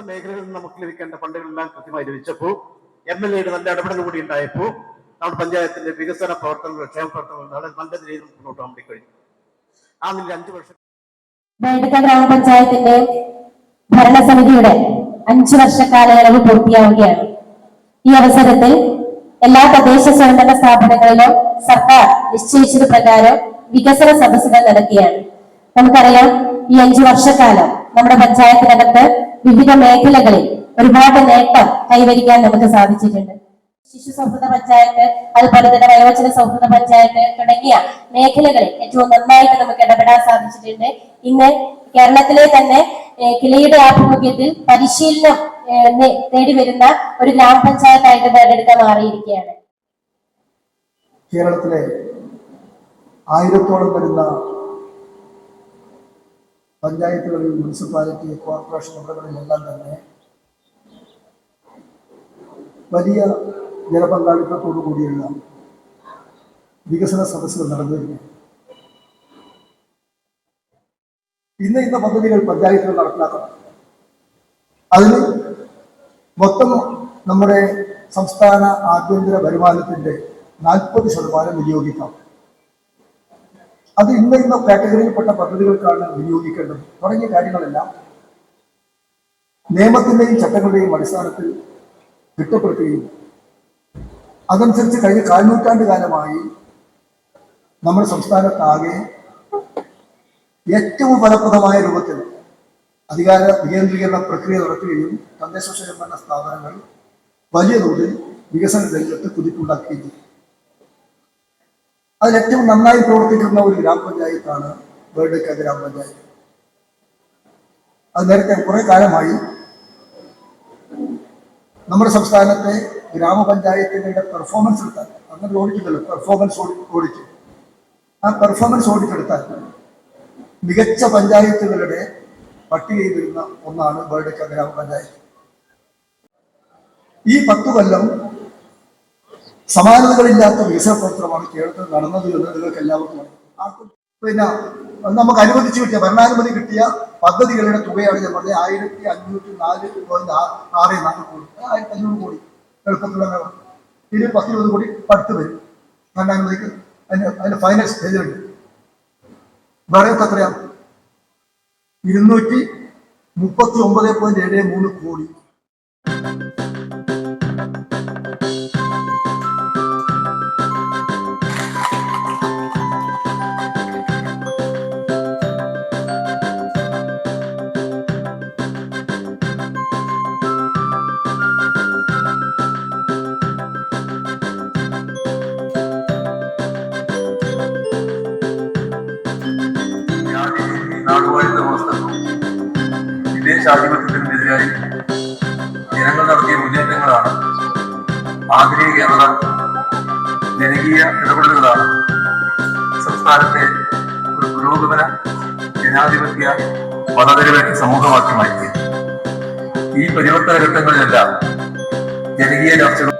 മേഖലകളിൽ നിന്ന് നമുക്ക് ലഭിക്കേണ്ട ഫണ്ടുകളെല്ലാം കൃത്യമായി ലഭിച്ചപ്പോൾ എം എൽ എയുടെ നല്ല ഇടപെടൽ കൂടി ഉണ്ടായപ്പോൾ നമ്മുടെ പഞ്ചായത്തിന്റെ വികസന പ്രവർത്തനങ്ങൾ ക്ഷേമ പ്രവർത്തനങ്ങൾ നല്ല രീതിയിൽ മുന്നോട്ട് വേണ്ടി കഴിഞ്ഞു. ആ നില അഞ്ചു വർഷം ഗ്രാമപഞ്ചായത്തിന്റെ ഭരണസമിതിയുടെ അഞ്ചു വർഷ കാലയളവ് പൂർത്തിയാവുകയാണ്. ഈ അവസരത്തിൽ എല്ലാ തദ്ദേശ സ്വയംഭരണ സ്ഥാപനങ്ങളിലും സർക്കാർ നിശ്ചയിച്ചത് പ്രകാരം വികസന സദസ്സുകൾ നടക്കുകയാണ്. നമുക്കറിയാം ഈ അഞ്ചു വർഷക്കാലം നമ്മുടെ പഞ്ചായത്തിനകത്ത് വിവിധ മേഖലകളിൽ ഒരുപാട് നേട്ടം കൈവരിക്കാൻ നമുക്ക് സാധിച്ചിട്ടുണ്ട്. ശിശു സൗഹൃദ പഞ്ചായത്ത് അതുപോലെ തന്നെ വയോജന സൗഹൃദ പഞ്ചായത്ത് തുടങ്ങിയ മേഖലകളിൽ ഏറ്റവും നന്നായിട്ട് നമുക്ക് ഇടപെടാൻ സാധിച്ചിട്ടുണ്ട്. ഇന്ന് കേരളത്തിലെ തന്നെ കിളിയുടെ ആഭിമുഖ്യത്തിൽ പരിശീലനം തേടി വരുന്ന ഒരു ഗ്രാമപഞ്ചായത്തായിട്ട് നേടിയെടുക്കാൻ മാറിയിരിക്കുകയാണ്. കേരളത്തിലെ ആയിരത്തോളം വരുന്ന പഞ്ചായത്തുകളിൽ മുനിസിപ്പാലിറ്റി കോർപ്പറേഷൻ ഇവിടങ്ങളിലെല്ലാം തന്നെ വലിയ ജനപങ്കാളിത്തത്തോടു കൂടിയുള്ള വികസന സദസ്സുകൾ നടന്നു വരുന്നു ഇന്ന് ഇന്ന പദ്ധതികൾ പഞ്ചായത്തുകൾ നടപ്പിലാക്കണം. അതിന് മൊത്തം നമ്മുടെ സംസ്ഥാന ആഭ്യന്തര വരുമാനത്തിന്റെ നാൽപ്പത് ശതമാനം വിനിയോഗിക്കാം. അത് ഇന്ന ഇന്ന കാറ്റഗറിയിൽപ്പെട്ട പദ്ധതികൾക്കാണ് വിനിയോഗിക്കേണ്ടത്. തുടങ്ങിയ കാര്യങ്ങളെല്ലാം നിയമത്തിന്റെയും ചട്ടങ്ങളുടെയും അടിസ്ഥാനത്തിൽ തിട്ടപ്പെടുത്തുകയും അതനുസരിച്ച് കഴിഞ്ഞ കാൽനൂറ്റാണ്ട് കാലമായി നമ്മുടെ സംസ്ഥാനത്താകെ ഏറ്റവും ഫലപ്രദമായ രൂപത്തിൽ അധികാര വികേന്ദ്രീകരണ പ്രക്രിയ നടത്തുകയും തദ്ദേശ സ്വയംഭരണ സ്ഥാപനങ്ങൾ വലിയ തോതിൽ വികസന രംഗത്ത് കുതിപ്പുണ്ടാക്കുകയും ചെയ്തു. അതിൽ ഏറ്റവും നന്നായി പ്രവർത്തിക്കുന്ന ഒരു ഗ്രാമപഞ്ചായത്താണ് വേർഡേക്ക ഗ്രാമപഞ്ചായത്ത്. അത് നേരത്തെ കുറെ കാലമായി നമ്മുടെ സംസ്ഥാനത്തെ ഗ്രാമപഞ്ചായത്തുകളുടെ പെർഫോമൻസ് എടുത്താൽ അങ്ങനെ ഓടിച്ചിട്ടല്ലോ പെർഫോമൻസ് ഓടിക്കും ആ പെർഫോമൻസ് ഓടിച്ചെടുത്താൽ മികച്ച പഞ്ചായത്തുകളുടെ പട്ടികയിൽ വരുന്ന ഒന്നാണ് വേർഡേക്ക ഗ്രാമപഞ്ചായത്ത്. ഈ പത്തു കൊല്ലം സമാനതകളില്ലാത്ത വികസന പ്രവർത്തനമാണ് കേരളത്തിൽ നടന്നത് എന്ന് നിങ്ങൾക്ക് എല്ലാവർക്കും ആർക്കും പിന്നെ നമുക്ക് അനുവദിച്ചു കിട്ടിയ ഭരണാനുമതി കിട്ടിയ പദ്ധതികളുടെ തുകയാണ് ഞാൻ പറഞ്ഞത്. ആയിരത്തി അഞ്ഞൂറ്റി നാല് പോയിന്റ് ആറ് നാല് കോടി. ആയിരത്തി അഞ്ഞൂറ് കോടി എളുപ്പത്തിലുള്ള ഇതിൽ പത്തിരുപത് കോടി പടുത്ത് വരും. ഭരണാനുമതിക്ക് അതിന്റെ അതിന്റെ ഫൈനൽ സ്റ്റേജിലുണ്ട് വേറെ എത്രയാണ് ഇരുന്നൂറ്റി മുപ്പത്തി ഒമ്പത് പോയിന്റ് ഏഴ് മൂന്ന് കോടി. വിദേശാധിപത്യത്തിനെതിരായി ജനങ്ങൾ നടത്തിയ മുന്നേറ്റങ്ങളാണ് ആധുനിക കേരള ജനകീയ ഇടപെടലുകളാണ്. സംസ്ഥാനത്തെ ഒരു പുരോഗമന ജനാധിപത്യ മതനിരപേക്ഷ സമൂഹമാക്കി മാറ്റിയത് ഈ പരിവർത്തന ഘട്ടങ്ങളിലെല്ലാം ജനകീയ ചർച്ചകൾ